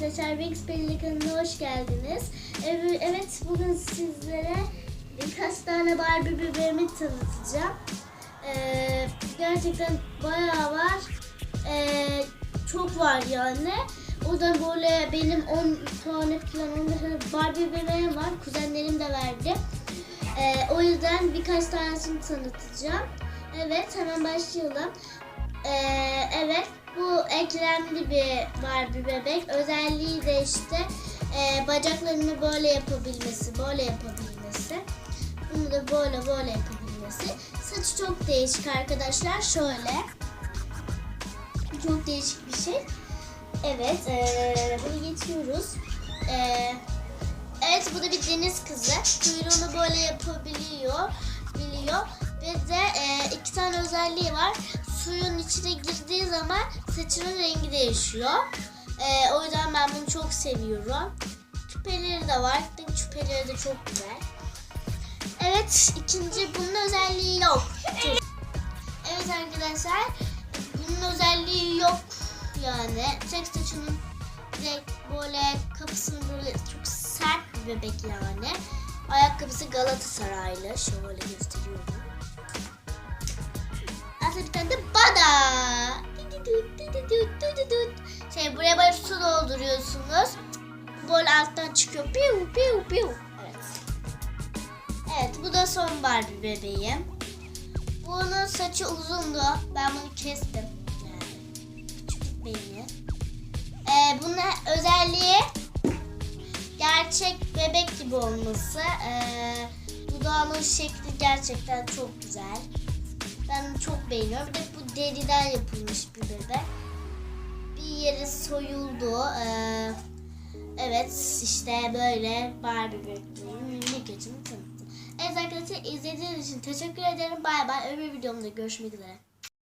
arkadaşlar Wings Belli kanalına hoş geldiniz. Evet, bugün sizlere birkaç tane Barbie bebeğimi tanıtacağım. Ee, gerçekten bayağı var. Ee, çok var yani. O yüzden böyle benim 10 tane falan 15 tane Barbie bebeğim var. Kuzenlerim de verdi. Ee, o yüzden birkaç tanesini tanıtacağım. Evet hemen başlayalım. Ee, evet bu eklemli bir Barbie bebek. Özelliği de işte e, bacaklarını böyle yapabilmesi, böyle yapabilmesi. Bunu da böyle böyle yapabilmesi. Saçı çok değişik arkadaşlar. Şöyle. Çok değişik bir şey. Evet, e, bunu geçiyoruz. E, evet, bu da bir deniz kızı. Kuyruğunu böyle yapabiliyor, biliyor. Ve de e, iki tane özelliği var. Suyun içine girdiği zaman saçının rengi değişiyor. E, o yüzden ben bunu çok seviyorum. Küpeleri de var. Küpeleri de çok güzel. Evet, ikinci bunun özelliği yok. Evet arkadaşlar, bunun özelliği yok yani. Tek saçının direkt böyle kapısını böyle çok sert bir bebek yani. Ayakkabısı Galatasaraylı. Şöyle gösteriyorum. Aslında bir tane de Bada. Şey buraya böyle su dolduruyorsunuz. Böyle alttan çıkıyor. Piu piu piu. Evet. Evet bu da son Barbie bebeğim. Bunun saçı uzundu. Ben bunu kestim. Yani küçük. Ee, bunun özelliği gerçek bebek gibi olması. Ee, dudağının şekli gerçekten çok güzel. Ben çok beğeniyorum. Bir de bu deriden yapılmış bir bebek. Bir yeri soyuldu. Ee, evet işte böyle Barbie bebeğim minik açımı tanıttım. Evet arkadaşlar izlediğiniz için teşekkür ederim. Bay bay. Öbür videomda görüşmek üzere.